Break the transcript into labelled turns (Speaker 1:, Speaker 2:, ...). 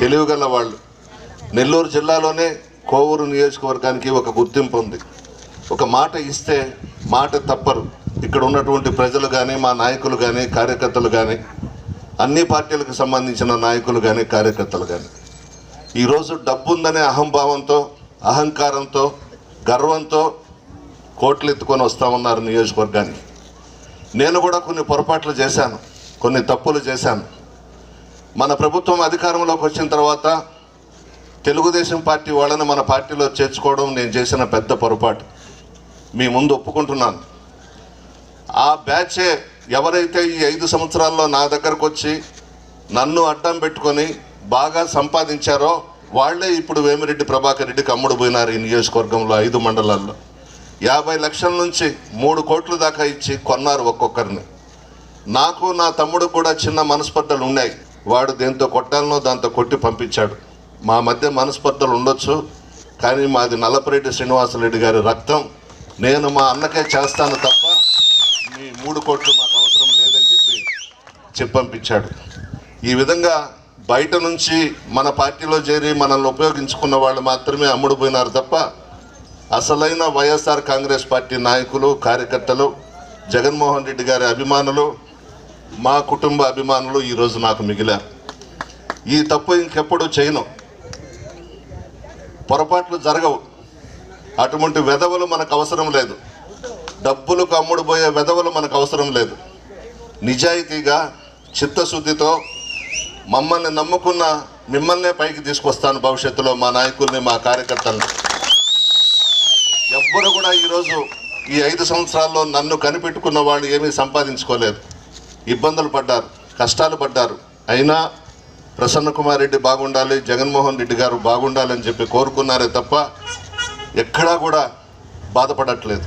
Speaker 1: తెలివిగల వాళ్ళు. నెల్లూరు జిల్లాలోనే కోవూరు నియోజకవర్గానికి ఒక గుర్తింపు ఉంది. ఒక మాట ఇస్తే మాట తప్పరు. ఇక్కడ ఉన్నటువంటి ప్రజలు కానీ మా నాయకులు కానీ కార్యకర్తలు కానీ అన్ని పార్టీలకు సంబంధించిన నాయకులు కానీ కార్యకర్తలు కానీ ఈరోజు డబ్బుందనే అహంభావంతో అహంకారంతో గర్వంతో కోట్లు ఎత్తుకొని వస్తా ఉన్నారు నియోజకవర్గానికి. నేను కూడా కొన్ని పొరపాట్లు చేశాను. కొన్ని తప్పులు చేశాను. మన ప్రభుత్వం అధికారంలోకి వచ్చిన తర్వాత తెలుగుదేశం పార్టీ వాళ్ళని మన పార్టీలో చేర్చుకోవడం నేను చేసిన పెద్ద పొరపాటు. మీ ముందు ఒప్పుకుంటున్నాను. ఆ బ్యాచే ఎవరైతే ఈ ఐదు సంవత్సరాల్లో నా దగ్గరకు వచ్చి నన్ను అడ్డం పెట్టుకొని బాగా సంపాదించారో వాళ్ళే ఇప్పుడు వేమిరెడ్డి ప్రభాకర్ రెడ్డికి అమ్ముడు పోయినారు ఈ నియోజకవర్గంలో ఐదు మండలాల్లో. యాభై లక్షల నుంచి మూడు కోట్ల దాకా ఇచ్చి కొన్నారు ఒక్కొక్కరిని. నాకు నా తమ్ముడు కూడా చిన్న మనస్పర్ధలు ఉన్నాయి. వాడు దేంతో కొట్టాలనో దాంతో కొట్టి పంపించాడు. మా మధ్య మనస్పర్ధలు ఉండొచ్చు కానీ మాది నల్లపరెడ్డి శ్రీనివాసరెడ్డి గారి రక్తం. నేను మా అన్నకే చేస్తాను తప్ప మీ మూడు కోట్లు మాకు అవసరం లేదని చెప్పి చెప్పంపించాడు. ఈ విధంగా బయట నుంచి మన పార్టీలో చేరి మనల్ని ఉపయోగించుకున్న వాళ్ళు మాత్రమే అమ్ముడుపోయినారు తప్ప అసలైన వైఎస్ఆర్ కాంగ్రెస్ పార్టీ నాయకులు కార్యకర్తలు జగన్మోహన్ రెడ్డి గారి అభిమానులు మా కుటుంబ అభిమానులు ఈరోజు నాకు మిగిలారు. ఈ తప్పు ఇంకెప్పుడు చేయను. పొరపాట్లు జరగవు. అటువంటి వెధవలు మనకు అవసరం లేదు. డబ్బులకు అమ్ముడుపోయే వెధవలు మనకు అవసరం లేదు. నిజాయితీగా చిత్తశుద్ధితో మమ్మల్ని నమ్ముకున్న మిమ్మల్నే పైకి తీసుకొస్తాను భవిష్యత్తులో మా నాయకుల్ని మా కార్యకర్తలను. ఎవ్వరు కూడా ఈరోజు ఈ ఐదు సంవత్సరాల్లో నన్ను కనిపెట్టుకున్న వాళ్ళు ఏమీ సంపాదించుకోలేదు. ఇబ్బందులు పడ్డారు కష్టాలు పడ్డారు. అయినా ప్రసన్న కుమార్ రెడ్డి బాగుండాలి జగన్మోహన్ రెడ్డి గారు బాగుండాలని చెప్పి కోరుకున్నారే తప్ప ఎక్కడా కూడా బాధపడట్లేదు.